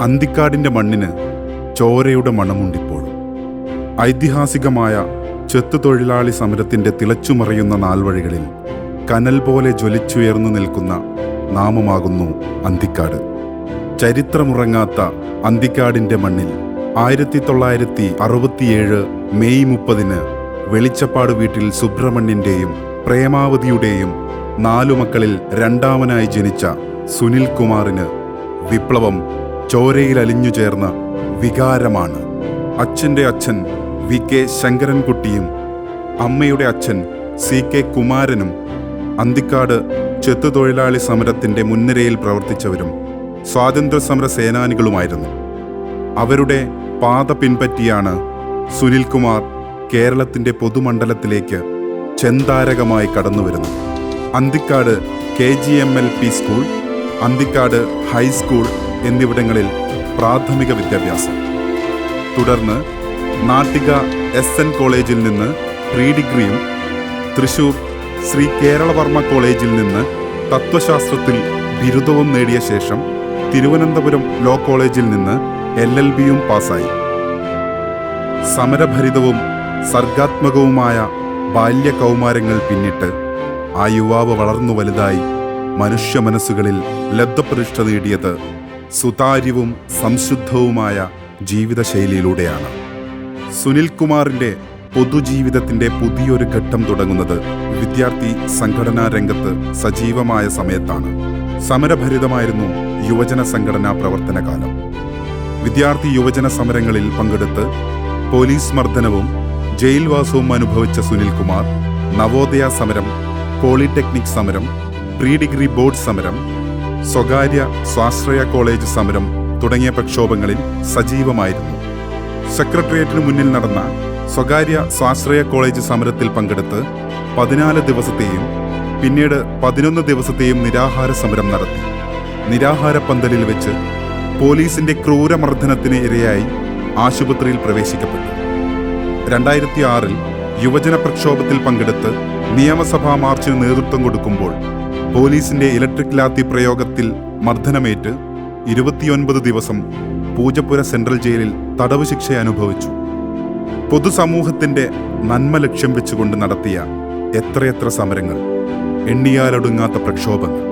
അന്തിക്കാടിന്റെ മണ്ണിന് ചോരയുടെ മണമുണ്ടിപ്പോഴും ഐതിഹാസികമായ ചെത്തുതൊഴിലാളി സമരത്തിന്റെ തിളച്ചുമറിയുന്ന നാൾവഴികളിൽ കനൽ പോലെ ജ്വലിച്ചുയർന്നു നിൽക്കുന്ന നാമമാകുന്നു അന്തിക്കാട്. ചരിത്രമുറങ്ങാത്ത അന്തിക്കാടിന്റെ മണ്ണിൽ ആയിരത്തി തൊള്ളായിരത്തി അറുപത്തിയേഴ് മെയ് മുപ്പതിന് വെളിച്ചപ്പാട് വീട്ടിൽ സുബ്രഹ്മണ്യന്റെയും പ്രേമാവതിയുടെയും നാലു മക്കളിൽ രണ്ടാമനായി ജനിച്ച സുനിൽ കുമാറിന് വിപ്ലവം ചോരയിൽ അലിഞ്ഞു ചേർന്ന വികാരമാണ്. അച്ഛന്റെ അച്ഛൻ വി കെ ശങ്കരൻകുട്ടിയും അമ്മയുടെ അച്ഛൻ സി കെ കുമാരനും അന്തിക്കാട് ചെത്തുതൊഴിലാളി സമരത്തിന്റെ മുൻനിരയിൽ പ്രവർത്തിച്ചവരും സ്വാതന്ത്ര്യ സമര സേനാനികളുമായിരുന്നു. അവരുടെ പാത പിൻപറ്റിയാണ് സുനിൽകുമാർ കേരളത്തിന്റെ പൊതുമണ്ഡലത്തിലേക്ക് ചെന്താരകമായി കടന്നുവരുന്നത്. Anthikad K G M L P school Anthikad high school എന്നിവിടങ്ങളിൽ പ്രാഥമിക വിദ്യാഭ്യാസം. തുടർന്ന് നാട്ടിക എസ് എൻ കോളേജിൽ നിന്ന് പ്രീ ഡിഗ്രിയും തൃശൂർ ശ്രീ കേരളവർമ്മ കോളേജിൽ നിന്ന് തത്വശാസ്ത്രത്തിൽ ബിരുദവും നേടിയ ശേഷം തിരുവനന്തപുരം ലോ കോളേജിൽ നിന്ന് എൽ എൽ ബിയും പാസ്സായി. സമരഭരിതവും സർഗാത്മകവുമായ ബാല്യകൗമാരങ്ങൾ പിന്നിട്ട് ആ യുവാവ് വളർന്നു വലുതായി മനുഷ്യ മനസ്സുകളിൽ ലബ്ധപ്രതിഷ്ഠ നേടിയത് സുതാര്യവും സംശുദ്ധവുമായ ജീവിതശൈലിയിലൂടെയാണ്. സുനിൽ കുമാറിന്റെ പൊതുജീവിതത്തിന്റെ പുതിയൊരു ഘട്ടം തുടങ്ങുന്നത് വിദ്യാർത്ഥി സംഘടനാ രംഗത്ത് സജീവമായ സമയത്താണ്. സമരഭരിതമായിരുന്നു യുവജന സംഘടനാ പ്രവർത്തന കാലം. വിദ്യാർത്ഥി യുവജന സമരങ്ങളിൽ പങ്കെടുത്ത് പോലീസ് മർദ്ദനവും ജയിൽവാസവും അനുഭവിച്ച സുനിൽകുമാർ നവോദയ സമരം പോളിടെക്നിക് സമരം പ്രീ ഡിഗ്രി ബോർഡ് സമരം സ്വകാര്യ സ്വാശ്രയ കോളേജ് സമരം തുടങ്ങിയ പ്രക്ഷോഭങ്ങളിൽ സജീവമായിരുന്നു. സെക്രട്ടേറിയറ്റിന് മുന്നിൽ നടന്ന സ്വകാര്യ സ്വാശ്രയ കോളേജ് സമരത്തിൽ പങ്കെടുത്ത് പതിനാല് ദിവസത്തെയും പിന്നീട് പതിനൊന്ന് ദിവസത്തെയും നിരാഹാര സമരം നടത്തി. നിരാഹാര പന്തലിൽ വെച്ച് പോലീസിന്റെ ക്രൂരമർദ്ദനത്തിന് ഇരയായി ആശുപത്രിയിൽ പ്രവേശിക്കപ്പെട്ടു. രണ്ടായിരത്തി ആറിൽ യുവജന പ്രക്ഷോഭത്തിൽ പങ്കെടുത്ത് നിയമസഭാ മാർച്ചിന് നേതൃത്വം കൊടുക്കുമ്പോൾ പോലീസിന്റെ ഇലക്ട്രിക് ലാത്തി പ്രയോഗത്തിൽ മർദ്ദനമേറ്റ് ഇരുപത്തിയൊൻപത് ദിവസം പൂജപ്പുര സെൻട്രൽ ജയിലിൽ തടവ് ശിക്ഷ അനുഭവിച്ചു. പൊതുസമൂഹത്തിന്റെ നന്മ ലക്ഷ്യം വെച്ചുകൊണ്ട് നടത്തിയ എത്രയെത്ര സമരങ്ങൾ എണ്ണിയാലൊടുങ്ങാത്ത പ്രക്ഷോഭങ്ങൾ.